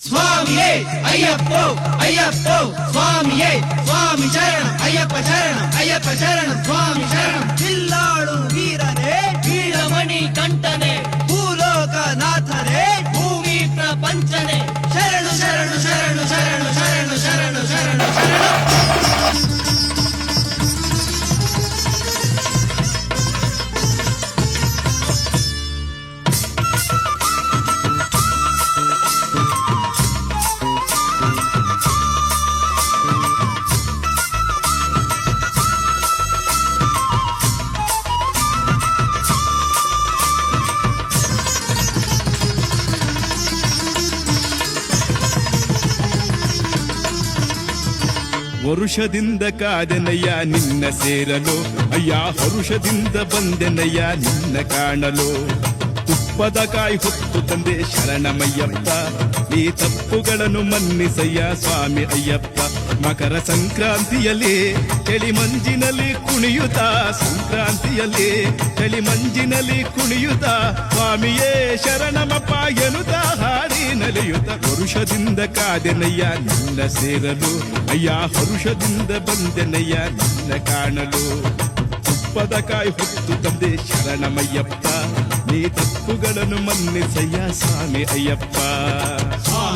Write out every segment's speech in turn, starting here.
స్వామియే అయ్యప్పో అయ్యప్పో స్వామియే స్వామి చరణం అయ్యప్ప చరణం అయ్యప్ప చరణం స్వామి చరణం. పిల్లాడు ವರುಷದಿಂದ ಕಾದೆನಯ್ಯ ನಿನ್ನ ಸೇರಲು. ಅಯ್ಯ ಹರುಷದಿಂದ ಬಂದೆನಯ್ಯ ನಿನ್ನ ಕಾಣಲು. ತುಪ್ಪದ ಕಾಯಿ ಹೊತ್ತು ತಂದೆ ಶರಣಮಯ್ಯಪ್ಪ. ಈ ತಪ್ಪುಗಳನ್ನು ಮನ್ನಿಸಯ್ಯ ಸ್ವಾಮಿ ಅಯ್ಯಪ್ಪ. ಮಕರ ಸಂಕ್ರಾಂತಿಯಲ್ಲಿ ಚಳಿ ಮಂಜಿನಲ್ಲಿ ಕುಣಿಯುತ್ತ ಸಂಕ್ರಾಂತಿಯಲ್ಲಿ ಚಳಿ ಮಂಜಿನಲ್ಲಿ ಕುಣಿಯುತ್ತ ಸ್ವಾಮಿಯೇ ಶರಣಮಪ್ಪ ಎನ್ನುತ್ತ ಹಾಡಿ ನಲಿಯುತ್ತ. ಪುರುಷದಿಂದ ಕಾದೆನಯ್ಯ ನಿನ್ನ ಸೇರಲು. ಅಯ್ಯ ಪುರುಷದಿಂದ ಬಂದೆನಯ್ಯ ನಿನ್ನ ಕಾಣಲು. ತುಪ್ಪದ ಕಾಯಿ ಹೊತ್ತು ತಂದೆ ಶರಣಮಯ್ಯಪ್ಪ. ನೀ ತಪ್ಪುಗಳನ್ನು ಮನ್ನಿಸಯ್ಯ ಸ್ವಾಮಿ ಅಯ್ಯಪ್ಪ.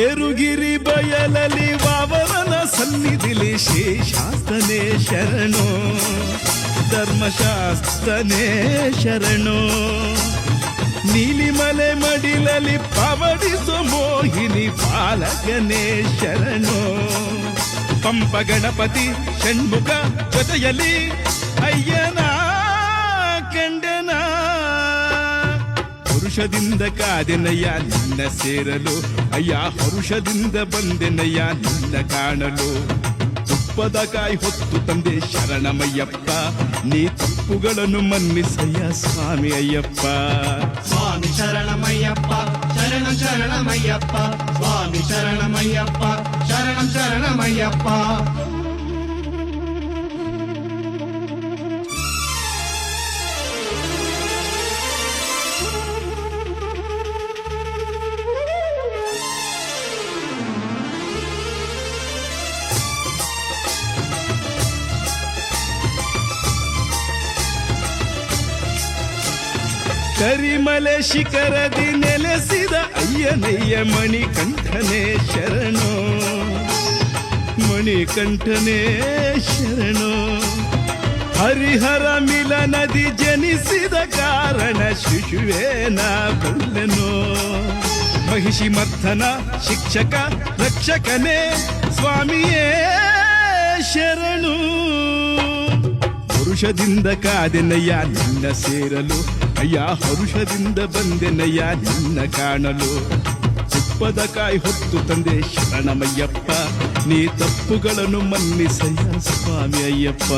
ಏರುಗಿರಿ ಬಯಲಲ್ಲಿ ವಾವರನ ಸನ್ನಿಧಿಲಿ ಶೇಷಾಸ್ತನೇ ಶರಣು ಧರ್ಮಶಾಸ್ತನೇ ಶರಣು ನೀಲಿಮಲೆ ಮಡಿಲಲ್ಲಿ ಪವಡಿಸೋ ಮೋಹಿನಿ ಪಾಲಕನೇ ಶರಣು ಪಂಪ ಗಣಪತಿ ಷಣ್ಮುಖ ಜೊತೆಯಲ್ಲಿ ಅಯ್ಯನ ಹರುಷದಿಂದ ಕಾದೆನಯ್ಯ, ನಿನ್ನ ಸೇರಲು. ಅಯ್ಯ, ಹರುಷದಿಂದ ಬಂದೆನಯ್ಯ, ನಿನ್ನ ಕಾಣಲು. ತುಪ್ಪದ ಕಾಯಿ ಹೊತ್ತು ತಂದೆ ಶರಣಮಯ್ಯಪ್ಪ. ನೀ ತಪ್ಪುಗಳನ್ನು ಮನ್ನಿಸಯ್ಯ, ಸ್ವಾಮಿ ಅಯ್ಯಪ್ಪ. ಸ್ವಾಮಿ ಶರಣಮಯ್ಯಪ್ಪ, ಶರಣ ಶರಣಮಯ್ಯಪ್ಪ. ಸ್ವಾಮಿ ಶರಣಮಯ್ಯಪ್ಪ, ಶರಣ ಶರಣಮಯ್ಯಪ್ಪ. ಕರಿಮಲೆ ಶಿಖರದಿ ನೆಲೆಸಿದ ಅಯ್ಯನಯ್ಯ ಮಣಿಕಂಠನೇ ಶರಣೋ. ಮಣಿಕಂಠನೇ ಶರಣೋ. ಹರಿಹರ ಮಿಲನದಿ ಜನಿಸಿದ ಕಾರಣ ಶಿಶುವೇನ ಬಲ್ಲನೋ ಮಹಿಷಿ ಮರ್ಥನ ಶಿಕ್ಷಕ, ರಕ್ಷಕನೇ ಸ್ವಾಮಿಯೇ ಶರಣು. ಪುರುಷದಿಂದ ಕಾದೆನಯ್ಯ ನಿನ್ನ ಸೇರಲು ಅಯ್ಯ ಹರುಷದಿಂದ ಬಂದೆನಯ್ಯ ನಿನ್ನ ಕಾಣಲು ತುಪ್ಪದ ಕಾಯಿ ಹೊತ್ತು ತಂದೆ ಶರಣಮಯ್ಯಪ್ಪ ನೀ ತಪ್ಪುಗಳನ್ನು ಮನ್ನಿಸಯ್ಯ ಸ್ವಾಮಿ ಅಯ್ಯಪ್ಪ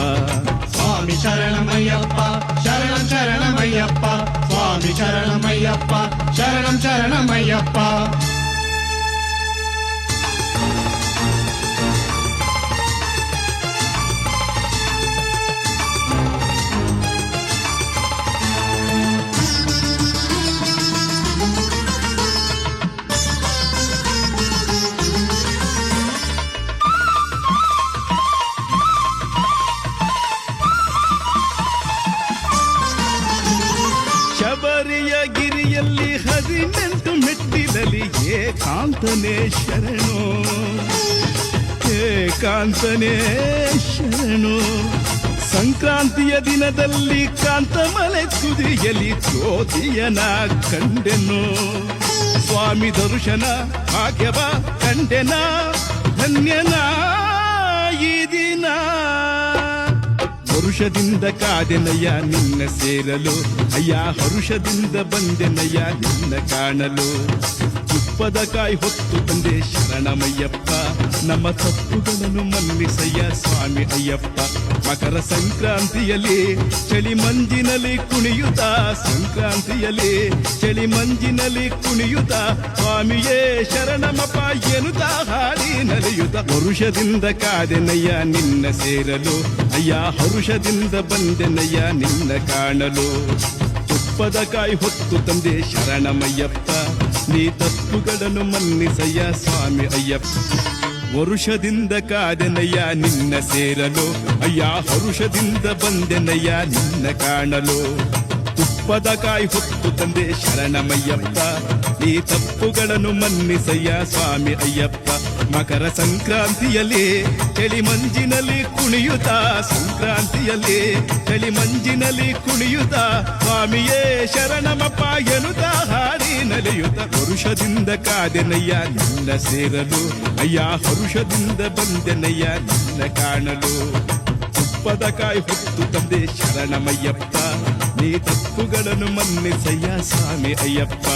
ಸ್ವಾಮಿ ಶರಣಮಯ್ಯಪ್ಪ ಶರಣಂ ಶರಣಮಯ್ಯಪ್ಪ ಸ್ವಾಮಿ ಶರಣಮಯ್ಯಪ್ಪ ಶರಣಂ ಶರಣಮಯ್ಯಪ್ಪ ಹದಿನೆಂಟು ಮೆಟ್ಟಿಲಲಿ ಏಕಾಂತನೇ ಶರಣು. ಏಕಾಂತನೇ ಶರಣು. ಸಂಕ್ರಾಂತಿಯ ದಿನದಲ್ಲಿ ಕಾಂತಮಲೆ ತುದಿಯಲ್ಲಿ ಜ್ಯೋತಿಯನ ಕಂಡೆನು. ಸ್ವಾಮಿ ದರ್ಶನ, ಭಾಗ್ಯವ ಕಂಡೆನ. ಧನ್ಯನ ಈ ದಿನ. ಹರುಷದಿಂದ ಕಾದೆನಯ್ಯ ನಿನ್ನ ಸೇರಲು. ಅಯ್ಯ, ಹರುಷದಿಂದ ಬಂದೆನಯ್ಯ ನಿನ್ನ ಕಾಣಲು. ತುಪ್ಪದ ಕಾಯಿ ಹೊತ್ತು ತಂದೆ ಶರಣಮಯ್ಯಪ್ಪ. ನಮ್ಮ ತಪ್ಪುಗಳನ್ನು ಮನ್ನಿಸಯ್ಯ ಸ್ವಾಮಿ ಅಯ್ಯಪ್ಪ. ಮಕರ ಸಂಕ್ರಾಂತಿಯಲ್ಲಿ ಚಳಿ ಮಂಜಿನಲ್ಲಿ ಕುಣಿಯುತ್ತ ಸಂಕ್ರಾಂತಿಯಲ್ಲಿ ಚಳಿ ಮಂಜಿನಲ್ಲಿ ಕುಣಿಯುತ್ತ ಸ್ವಾಮಿಯೇ ಶರಣಮಪ್ಪ ಎನ್ನುತ್ತ ಹಾಡಿ ನಲಿಯುತ್ತ. ಪುರುಷದಿಂದ ಕಾದೆನಯ್ಯ ನಿನ್ನ ಸೇರಲು. ಅಯ್ಯ, ಹರುಷದಿಂದ ಬಂದೆನಯ್ಯ ನಿನ್ನ ಕಾಣಲು. ತುಪ್ಪದ ಕಾಯಿ ಹೊತ್ತು ತಂದೆ ಶರಣಮಯ್ಯಪ್ಪ. ನೀ ತಪ್ಪುಗಳನ್ನು ಮನ್ನಿಸಯ್ಯ ಸ್ವಾಮಿ ಅಯ್ಯಪ್ಪ. ವರುಷದಿಂದ ಕಾದೆನಯ್ಯ ನಿನ್ನ ಸೇರಲು. ಅಯ್ಯ ಹರುಷದಿಂದ ಬಂದೆನಯ್ಯ ನಿನ್ನ ಕಾಣಲು. ತುಪ್ಪದ ಕಾಯಿ ಹೊತ್ತು ತಂದೆ ಶರಣಮಯ್ಯಪ್ಪ. ಈ ತಪ್ಪುಗಳನ್ನು ಮನ್ನಿಸಯ್ಯ ಸ್ವಾಮಿ ಅಯ್ಯಪ್ಪ. ಮಕರ ಸಂಕ್ರಾಂತಿಯಲ್ಲಿ ಚಳಿ ಮಂಜಿನಲ್ಲಿ ಕುಣಿಯುತ್ತ, ಸಂಕ್ರಾಂತಿಯಲ್ಲಿ ಚಳಿ ಮಂಜಿನಲ್ಲಿ ಕುಣಿಯುತ್ತ, ಸ್ವಾಮಿಯೇ ಶರಣಮಪ್ಪ ಎನ್ನುತ್ತ ಹಾರಿ ನಲಿಯುತ್ತ ಪುರುಷದಿಂದ ಕಾದೆನಯ್ಯ ನಿನ್ನ ಸೇರಲು, ಅಯ್ಯ ಪುರುಷದಿಂದ ಬಂದೆನಯ್ಯ ನಿನ್ನ ಕಾಣಲು. ತುಪ್ಪದ ಕಾಯಿ ಹೊತ್ತು ತಂದೆ ಶರಣಮಯ್ಯಪ್ಪ. నీ తప్పుగలను మన్నిసయ్యా స్వామి అయ్యప్ప.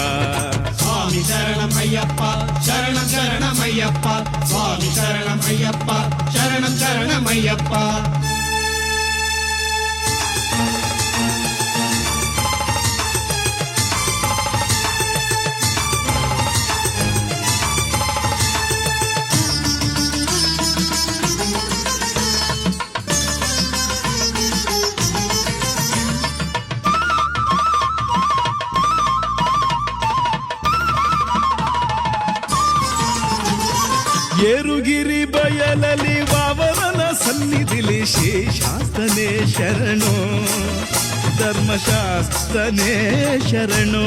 స్వామి శరణం అయ్యప్ప శరణం శరణమయ్యప్ప స్వామి శరణం అయ్యప్ప శరణం శరణమయ్యప్ప. ನೆಲಲಿ ವಾವರನ ಸನ್ನಿಧಿಲಿ ಶೇಷಾಸ್ತನೇ ಶರಣೋ ಧರ್ಮಶಾಸ್ತನೇ ಶರಣೋ.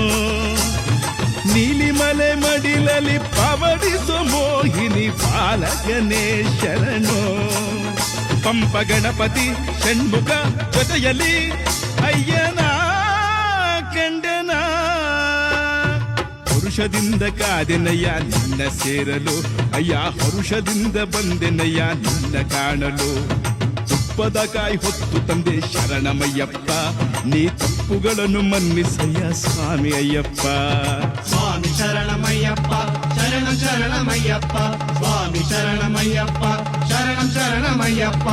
ನೀಲಿಮಲೆ ಮಡಿಲಲಿ ಪವಡಿಸು ಮೋಹಿನಿ ಬಾಲಕನೇ ಶರಣು. ಪಂಪ ಗಣಪತಿ ಷಣ್ಮುಖ ಜೊತೆಯಲ್ಲಿ ಹರುಷದಿಂದ ಕಾದೆನಯ್ಯ, ನಿನ್ನ ಸೇರಲು. ಅಯ್ಯ, ಹರುಷದಿಂದ ಬಂದೆನಯ್ಯ, ನಿನ್ನ ಕಾಣಲು. ತುಪ್ಪದ ಕಾಯಿ ಹೊತ್ತು ತಂದೆ ಶರಣಮಯ್ಯಪ್ಪ. ನೀ ತಪ್ಪುಗಳನ್ನು ಮನ್ನಿಸಯ್ಯ, ಸ್ವಾಮಿ ಅಯ್ಯಪ್ಪ. ಸ್ವಾಮಿ ಶರಣಮಯ್ಯಪ್ಪ, ಶರಣ ಶರಣಮಯ್ಯಪ್ಪ. ಸ್ವಾಮಿ ಶರಣಮಯ್ಯಪ್ಪ, ಶರಣ ಶರಣಮಯ್ಯಪ್ಪ.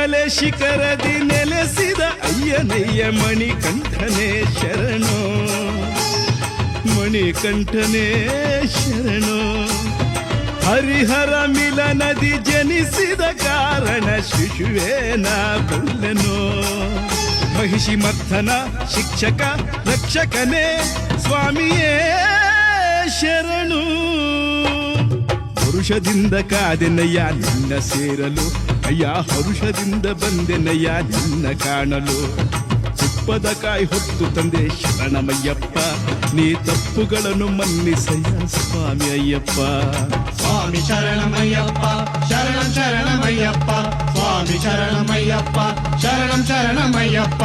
ಮಲೆ ಶಿಖರದಿ ನೆಲೆಸಿದ ಅಯ್ಯನಯ್ಯ ಮಣಿಕಂಠನೇ ಶರಣೋ. ಮಣಿಕಂಠನೇ ಶರಣೋ. ಹರಿಹರ ಮಿಲನದಿ ಜನಿಸಿದ ಕಾರಣ ಶಿಶುವೇನ ಬಲ್ಲನೋ ಮಹಿಷಿ ಮರ್ಥನ ಶಿಕ್ಷಕ, ರಕ್ಷಕನೇ ಸ್ವಾಮಿಯೇ ಶರಣು. ಪುರುಷದಿಂದ ಕಾದೆನಯ್ಯ ನಿನ್ನ ಸೇರಲು ಅಯ್ಯ ಹರುಷದಿಂದ ಬಂದೆನಯ್ಯ ನಿನ್ನ ಕಾಣಲು ತುಪ್ಪದ ಕಾಯಿ ಹೊತ್ತು ತಂದೆ ಶರಣಮಯ್ಯಪ್ಪ ನೀ ತಪ್ಪುಗಳನ್ನು ಮನ್ನಿಸಯ್ಯ ಸ್ವಾಮಿ ಅಯ್ಯಪ್ಪ ಸ್ವಾಮಿ ಶರಣಮಯ್ಯಪ್ಪ ಶರಣ ಶರಣಮಯ್ಯಪ್ಪ ಸ್ವಾಮಿ ಶರಣಮಯ್ಯಪ್ಪ ಶರಣಂ ಶರಣಮಯ್ಯಪ್ಪ